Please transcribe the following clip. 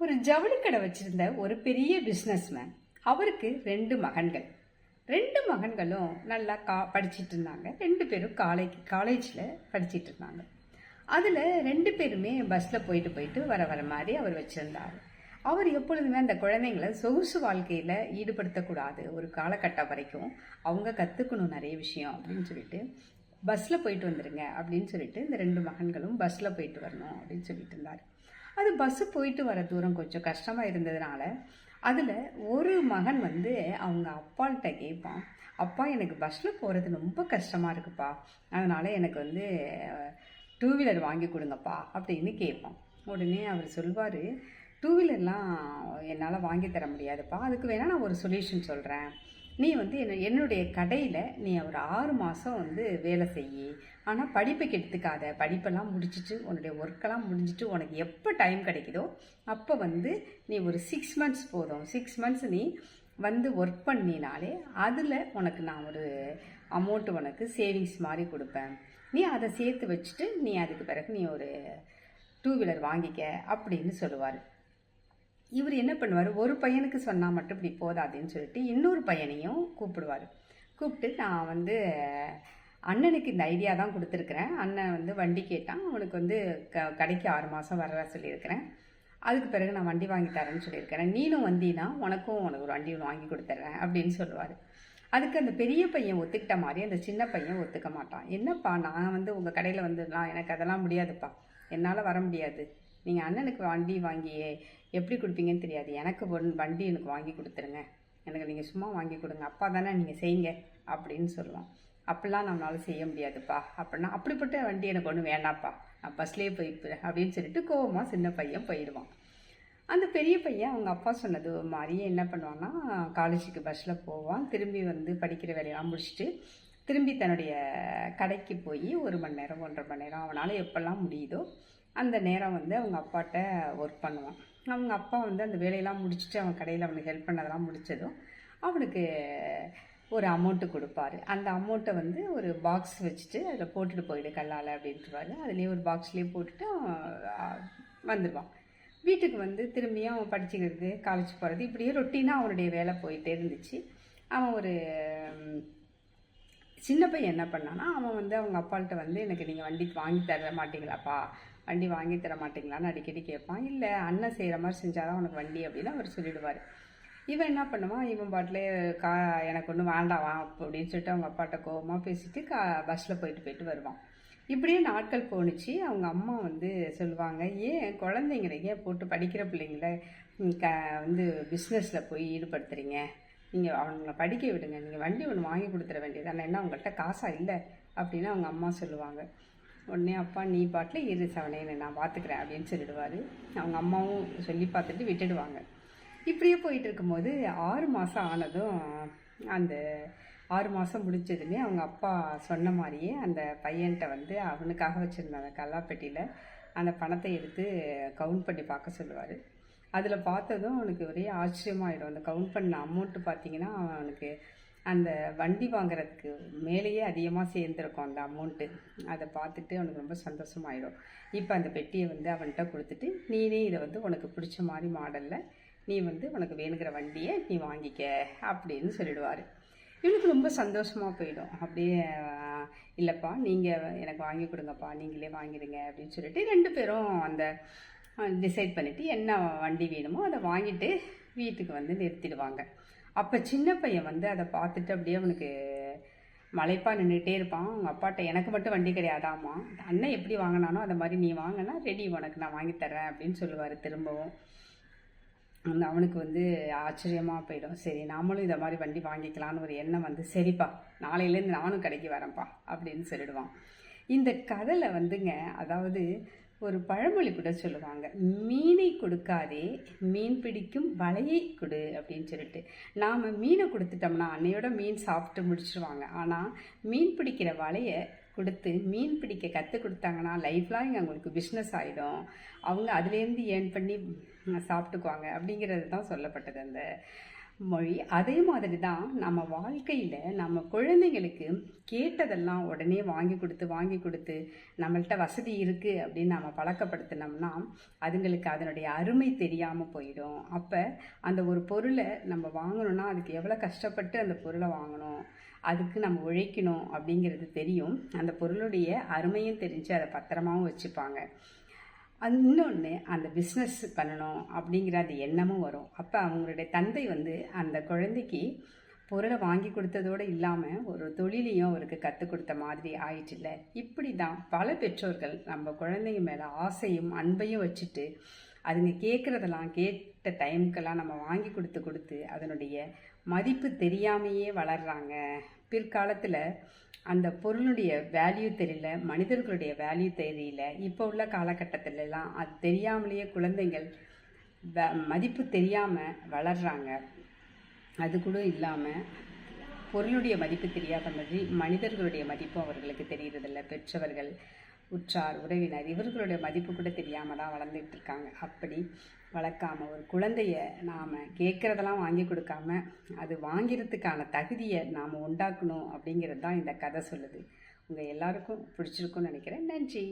ஒரு ஜவுளி கடை வச்சிருந்த ஒரு பெரிய பிஸ்னஸ்மேன் அவருக்கு ரெண்டு மகன்கள். ரெண்டு மகன்களும் நல்லா கா படிச்சிட்டு இருந்தாங்க. ரெண்டு பேரும் காலேஜ் காலேஜில் படிச்சிட்டு இருந்தாங்க. அதில் ரெண்டு பேருமே பஸ்ஸில் போயிட்டு போயிட்டு வர வர மாதிரி அவர் வச்சுருந்தார். அவர் எப்பொழுதுமே அந்த குழந்தைங்களை சொகுசு வாழ்க்கையில் ஈடுபடுத்தக்கூடாது ஒரு காலகட்டம் வரைக்கும் அவங்க கற்றுக்கணும் நிறைய விஷயம் அப்படின்னு சொல்லிட்டு பஸ்ஸில் போயிட்டு வந்துடுங்க அப்படின்னு சொல்லிட்டு இந்த ரெண்டு மகன்களும் பஸ்ஸில் போயிட்டு வரணும் அப்படின்னு சொல்லிட்டு இருந்தார். அது பஸ்ஸு போயிட்டு வர தூரம் கொஞ்சம் கஷ்டமாக இருந்ததுனால அதில் ஒரு மகன் வந்து அவங்க அப்பாள்கிட்ட கேட்பான் அப்பா எனக்கு பஸ்ஸில் போகிறது ரொம்ப கஷ்டமாக இருக்குப்பா. அதனால் எனக்கு வந்து டூ வீலர் வாங்கி கொடுங்கப்பா. அப்படின்னு கேட்பான் உடனே அவர் சொல்வார் டூ வீலர்லாம் என்னால் வாங்கி தர முடியாதுப்பா. அதுக்கு வேணால் நான் ஒரு சொல்யூஷன் சொல்கிறேன் நீ வந்து என்ன என்னுடைய கடையில் நீ ஒரு ஆறு மாதம் வந்து வேலை செய் ஆனால் படிப்பை கெடுத்துக்காத. படிப்பெல்லாம் முடிச்சிட்டு உன்னுடைய ஒர்க்கெல்லாம் முடிஞ்சிட்டு உனக்கு எப்போ டைம் கிடைக்குதோ அப்போ வந்து நீ ஒரு சிக்ஸ் மந்த்ஸ் போதும். சிக்ஸ் மந்த்ஸ் நீ வந்து ஒர்க் பண்ணினாலே அதில் உனக்கு நான் ஒரு அமௌண்ட்டு உனக்கு சேவிங்ஸ் மாதிரி கொடுப்பேன். நீ அதை சேர்த்து வச்சுட்டு நீ அதுக்கு பிறகு நீ ஒரு டூ வீலர் வாங்கிக்க அப்படின்னு சொல்லுவார். இவர் என்ன பண்ணுவார்? ஒரு பையனுக்கு சொன்னால் மட்டும் இப்படி போதாதுன்னு சொல்லிட்டு இன்னொரு பையனையும் கூப்பிடுவார். கூப்பிட்டு நான் வந்து அண்ணனுக்கு இந்த ஐடியா தான் கொடுத்துருக்குறேன். அண்ணன் வந்து வண்டி கேட்டான். அவனுக்கு வந்து க கடைக்கு ஆறு மாதம் வர சொல்லியிருக்கிறேன். அதுக்கு பிறகு நான் வண்டி வாங்கி தரேன்னு சொல்லியிருக்கிறேன். நீனும் வந்தீன்னா உனக்கும் உனக்கு ஒரு வண்டி வாங்கி கொடுத்துட்றேன் அப்படின்னு சொல்லுவார். அதுக்கு அந்த பெரிய பையன் ஒத்துக்கிட்ட மாதிரி அந்த சின்ன பையன் ஒத்துக்க மாட்டான். என்னப்பா நான் வந்து உங்கள் கடையில் வந்துடலாம் எனக்கு அதெல்லாம் முடியாதுப்பா. என்னால் வர முடியாது. நீங்கள் அண்ணனுக்கு வண்டி வாங்கி எப்படி கொடுப்பீங்கன்னு தெரியாது. எனக்கு ஒன் வண்டி எனக்கு வாங்கி கொடுத்துருங்க. எனக்கு நீங்கள் சும்மா வாங்கி கொடுங்க. அப்பா தானே நீங்கள் செய்யுங்க அப்படின்னு சொல்லுவான். அப்படிலாம் நம்மளால் செய்ய முடியாதுப்பா. அப்படின்னா அப்படிப்பட்ட வண்டி எனக்கு ஒன்றும் வேண்டாம்ப்பா. நான் பஸ்லேயே போய்ப்பேன் அப்படின்னு சொல்லிட்டு கோவமாக சின்ன பையன் போயிடுவான். அந்த பெரிய பையன் அவங்க அப்பா சொன்னது மாதிரியே என்ன பண்ணுவான்னா காலேஜுக்கு பஸ்ஸில் போவான். திரும்பி வந்து படிக்கிற வேலையெல்லாம் முடிச்சுட்டு திரும்பி தன்னுடைய கடைக்கு போய் ஒரு மணி நேரம் ஒன்றரை மணி நேரம் அவனால் எப்போல்லாம் முடியுதோ அந்த நேரம் வந்து அவங்க அப்பாட்ட ஒர்க் பண்ணுவான். அவங்க அப்பா வந்து அந்த வேலையெல்லாம் முடிச்சுட்டு அவன் கடையில் அவனுக்கு ஹெல்ப் பண்ணதெல்லாம் முடித்ததும் அவனுக்கு ஒரு அமௌண்ட்டு கொடுப்பாரு. அந்த அமௌண்ட்டை வந்து ஒரு பாக்ஸ் வச்சுட்டு அதில் போட்டுட்டு போயிடு கல்லால் அப்படின்ட்டுருவாரு அதுலேயே ஒரு பாக்ஸ்லேயே போட்டுட்டு வந்துடுவான் வீட்டுக்கு வந்து திரும்பியும் அவன் படிச்சுக்கிறது காலேஜ் போகிறது இப்படியே ரொட்டீனாக அவனுடைய வேலை போயிட்டே இருந்துச்சு. அவன் ஒரு சின்ன பையன் என்ன பண்ணான்னா அவன் வந்து அவங்க அப்பாள்கிட்ட வந்து எனக்கு நீங்கள் வண்டி வாங்கி தர மாட்டீங்களாப்பா? வண்டி வாங்கி தர மாட்டீங்களான்னு அடிக்கடி கேட்பான். இல்லை அண்ணன் செய்கிற மாதிரி செஞ்சாதான் உனக்கு வண்டி அப்படின்னு அவர் சொல்லிடுவார். இவன் என்ன பண்ணுவான்? இவன் பாட்டிலே கா எனக்கு ஒன்றும் வேண்டாவா அப்படின்னு சொல்லிட்டு அவங்க அப்பாட்ட கோபமாக பேசிட்டு கா பஸ்ஸில் போயிட்டு போயிட்டு வருவான். இப்படியே நாட்கள் போணுச்சு. அவங்க அம்மா வந்து சொல்லுவாங்க ஏன் குழந்தைங்கள ஏன் போட்டு படிக்கிற பிள்ளைங்கள க வந்து பிஸ்னஸில் போய் ஈடுபடுத்துறீங்க? நீங்கள் அவங்கள படிக்க விடுங்க. நீங்கள் வண்டி ஒன்று வாங்கி கொடுத்துட வேண்டியதானே என்ன அவங்கள்ட்ட காசா இல்லை? அப்படின்னு அவங்க அம்மா சொல்லுவாங்க. உடனே அப்பா நீ பாட்டில் இரு சவனேன்னு நான் பார்த்துக்கிறேன் அப்படின்னு சொல்லிடுவார். அவங்க அம்மாவும் சொல்லி பார்த்துட்டு விட்டுடுவாங்க. இப்படியே போயிட்டு இருக்கும்போது ஆறு மாதம் ஆனதும் அந்த ஆறு மாதம் முடிஞ்சதுமே அவங்க அப்பா சொன்ன மாதிரியே அந்த பையன்கிட்ட வந்து அவனுக்காக வச்சுருந்தாங்க அந்த கல்லாப்பெட்டியில் அந்த பணத்தை எடுத்து கவுண்ட் பண்ணி பார்க்க சொல்லுவார். அதில் பார்த்ததும் அவனுக்கு ஒரே ஆச்சரியமாயிடும். அந்த கவுண்ட் பண்ண அமௌண்ட்டு பார்த்தீங்கன்னா அவனுக்கு அந்த வண்டி வாங்குறதுக்கு மேலேயே அதிகமாக சேர்ந்துருக்கும் அந்த அமௌண்ட்டு அதை பார்த்துட்டு அவனுக்கு ரொம்ப சந்தோஷமாயிடும். இப்போ அந்த பெட்டியை வந்து அவன்கிட்ட கொடுத்துட்டு நீனே இதை வந்து உனக்கு பிடிச்ச மாதிரி மாடலில் நீ வந்து உனக்கு வேணுங்கிற வண்டியை நீ வாங்கிக்க அப்படின்னு சொல்லிடுவார். இவனுக்கு ரொம்ப சந்தோஷமாக போயிடும். அப்படியே இல்லைப்பா நீங்கள் எனக்கு வாங்கி கொடுங்கப்பா நீங்களே வாங்கிடுங்க அப்படின்னு சொல்லிட்டு ரெண்டு பேரும் அந்த டிசைட் பண்ணிவிட்டு என்ன வண்டி வேணுமோ அதை வாங்கிட்டு வீட்டுக்கு வந்து நிறுத்திடுவாங்க. அப்போ சின்ன பையன் வந்து அதை பார்த்துட்டு அப்படியே அவனுக்கு மலைப்பா நின்றுட்டே இருப்பான். அவங்க அப்பாட்ட எனக்கு மட்டும் வண்டி கிடையாதாம்மா? அண்ணன் எப்படி வாங்கினானோ அதை மாதிரி நீ வாங்கினா ரெடி உனக்கு நான் வாங்கித்தரேன் அப்படின்னு சொல்லுவார் திரும்பவும். அந்த அவனுக்கு வந்து ஆச்சரியமாக போயிடும். சரி நாமளும் இதை மாதிரி வண்டி வாங்கிக்கலான்னு ஒரு எண்ணம் வந்து சரிப்பா நாளையிலேருந்து நானும் கடைக்கு வரேன்ப்பா. அப்படின்னு சொல்லிடுவான். இந்த கதையில் வந்துங்க அதாவது ஒரு பழமொழி கூட சொல்லுவாங்க. மீனை கொடுக்காதே மீன் பிடிக்கும் வலையை கொடு அப்படின்னு சொல்லிட்டு. நாம் மீனை கொடுத்துட்டோம்னா அன்னையோட மீன் சாப்பிட்டு முடிச்சிருவாங்க. ஆனால் மீன் பிடிக்கிற வலையை கொடுத்து மீன் பிடிக்க கற்றுக் கொடுத்தாங்கன்னா லைஃப் லாங் அவங்களுக்கு பிஸ்னஸ் ஆகிடும் அவங்க அதுலேருந்து ஏர்ன் பண்ணி சாப்பிட்டுக்குவாங்க அப்படிங்கிறது தான் சொல்லப்பட்டது அந்த மொழி அதே மாதிரி தான் நம்ம வாழ்க்கையில் நம்ம குழந்தைங்களுக்கு கேட்டதெல்லாம் உடனே வாங்கி கொடுத்து வாங்கி கொடுத்து நம்மள்கிட்ட வசதி இருக்குது அப்படின்னு நம்ம பழக்கப்படுத்தினோம்னா அதுங்களுக்கு அதனுடைய அருமை தெரியாமல் போயிடும். அப்போ அந்த ஒரு பொருளை நம்ம வாங்கணும்னா அதுக்கு எவ்வளோ கஷ்டப்பட்டு அந்த பொருளை வாங்கணும் அதுக்கு நம்ம உழைக்கணும் அப்படிங்கிறது தெரியும். அந்த பொருளுடைய அருமையும் தெரிஞ்சு அதை பத்திரமாவும் வச்சுப்பாங்க. அது இன்னொன்று அந்த பிஸ்னஸ் பண்ணணும் அப்படிங்கிற அந்த எண்ணமும் வரும். அப்போ அவங்களுடைய தந்தை வந்து அந்த குழந்தைக்கு பொருளை வாங்கி கொடுத்ததோடு இல்லாமல் ஒரு தொழிலையும் அவருக்கு கற்றுக் கொடுத்த மாதிரி ஆயிட்டுல இப்படி தான் பல பெற்றோர்கள் நம்ம குழந்தைங்க மேலே ஆசையும் அன்பையும் வச்சுட்டு அதுங்க கேட்குறதெல்லாம் கேட்ட டைமுக்கெல்லாம் நம்ம வாங்கி கொடுத்து கொடுத்து அதனுடைய மதிப்பு தெரியாமையே வளர்றாங்க. பிற்காலத்தில் அந்த பொருளுடைய வேல்யூ தெரியல மனிதர்களுடைய வேல்யூ தெரியல. இப்போ உள்ள காலகட்டத்திலலாம் அது தெரியாமலேயே குழந்தைகள் வ- மதிப்பு தெரியாமல் வளர்கிறாங்க அது கூட இல்லாமல் பொருளுடைய மதிப்பு தெரியாத மாதிரி மனிதர்களுடைய மதிப்பு அவர்களுக்கு தெரிகிறதில்ல பெற்றவர்கள் உற்றார் உறவினர் இவர்களுடைய மதிப்பு கூட தெரியாமல் தான் வளர்ந்துட்டு இருக்காங்க. அப்படி வளர்க்காம ஒரு குழந்தைய நாம் கேட்குறதெல்லாம் வாங்கி கொடுக்காம அது வாங்கிறதுக்கான தகுதியை நாம் உண்டாக்கணும் அப்படிங்கிறது தான் இந்த கதை சொல்லுது. உங்கள் எல்லாருக்கும் பிடிச்சிருக்கும்னு நினைக்கிறேன். நன்றி.